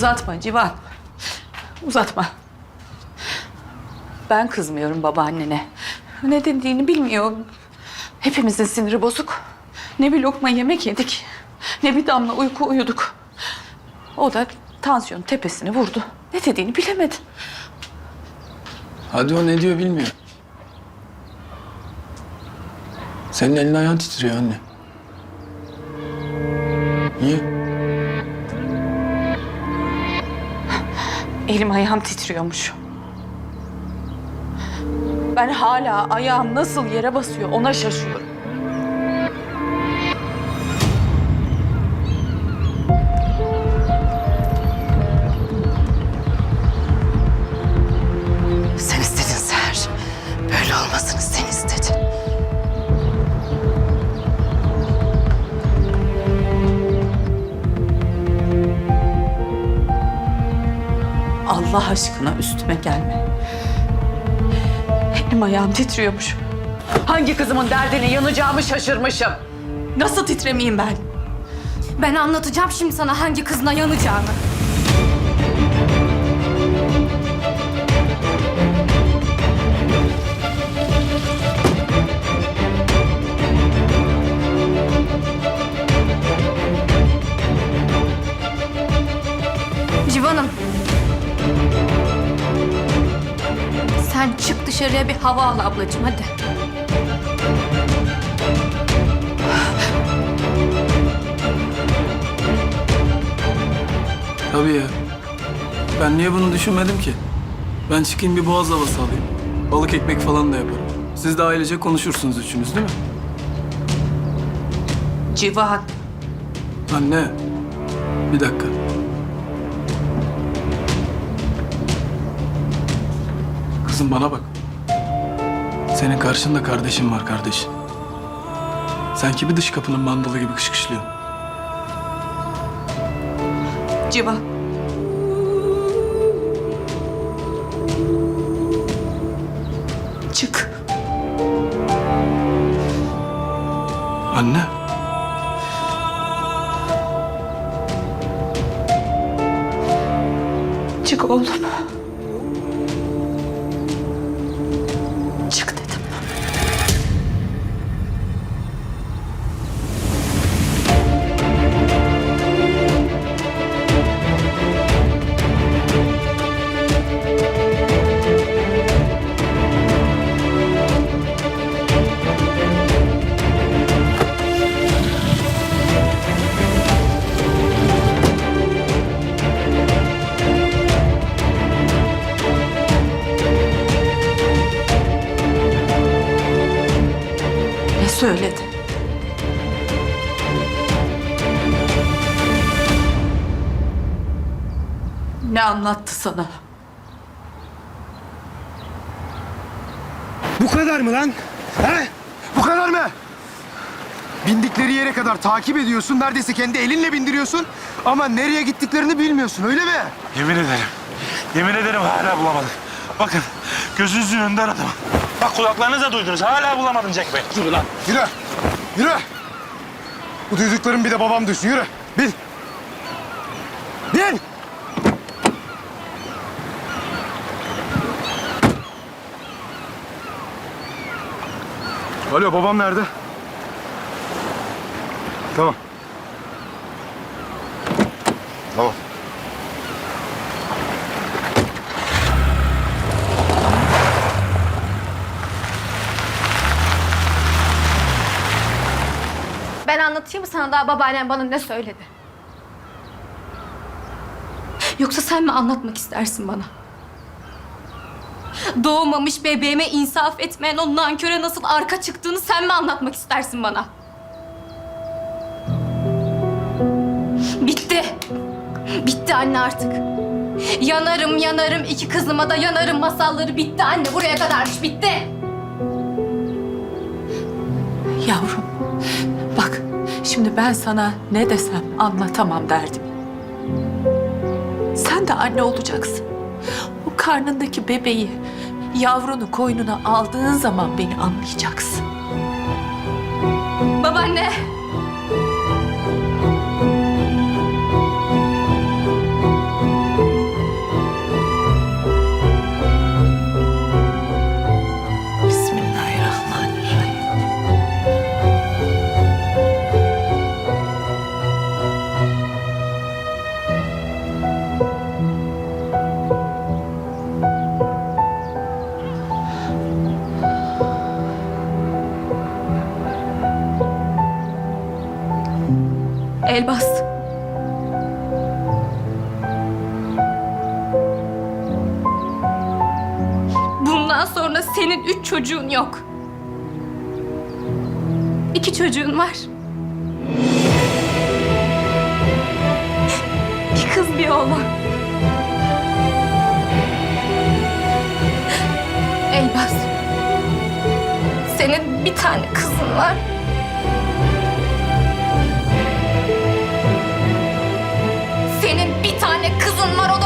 Uzatma Civan. Uzatma. Ben kızmıyorum babaannene. Ne dediğini bilmiyor. Hepimizin siniri bozuk. Ne bir lokma yemek yedik, ne bir damla uyku uyuduk. O da tansiyon tepesini vurdu. Ne dediğini bilemedi. Hadi o ne diyor bilmiyor. Senin elin ayağın titriyor anne. Niye? Elim ayağım titriyormuş. Ben hala ayağım nasıl yere basıyor ona şaşıyorum. Allah aşkına üstüme gelme. Elim ayağım titriyormuş. Hangi kızımın derdine yanacağımı şaşırmışım. Nasıl titremeyeyim ben? Ben anlatacağım şimdi sana hangi kızına yanacağını. Sen çık dışarıya bir hava al ablacığım hadi. Tabii ya. Ben niye bunu düşünmedim ki? Ben çıkayım bir boğaz havası alayım. Balık ekmek falan da yaparım. Siz de ailece konuşursunuz üçünüz değil mi? Civan. Anne. Bir dakika. Kızım bana bak. Senin karşında kardeşin var kardeşin. Sen kimi dış kapının mandalı gibi kışkışlıyorsun? Civan. Çık. Anne. Çık oğlum. Söyledi? Ne anlattı sana? Bu kadar mı lan? He? Bu kadar mı? Bindikleri yere kadar takip ediyorsun. Neredeyse kendi elinle bindiriyorsun. Ama nereye gittiklerini bilmiyorsun öyle mi? Yemin ederim. Yemin ederim hala bulamadık. Bakın gözünüzün önünde aradım. Bak kulaklarınızla duydunuz. Hala bulamadım Jack Bey. Yürü lan. Yürü. Yürü. Bu duyduklarım bir de babam duysun. Yürü. Bin. Bin. Alo babam nerede? Tamam. Tamam. Ben anlatayım mı sana daha babaannem bana ne söyledi? Yoksa sen mi anlatmak istersin bana? Doğmamış bebeğime insaf etmeyen o nanköre nasıl arka çıktığını sen mi anlatmak istersin bana? Bitti. Bitti anne artık. Yanarım yanarım iki kızıma da yanarım masalları bitti anne buraya kadarmış bitti. Yavrum, bak şimdi ben sana ne desem anlatamam derdim. Sen de anne olacaksın. O karnındaki bebeği, yavrunu koynuna aldığın zaman beni anlayacaksın. Babaanne. Elbas. Bundan sonra senin üç çocuğun yok. İki çocuğun var. Bir kız bir oğlan. Elbas. Senin bir tane kızın var. tozun var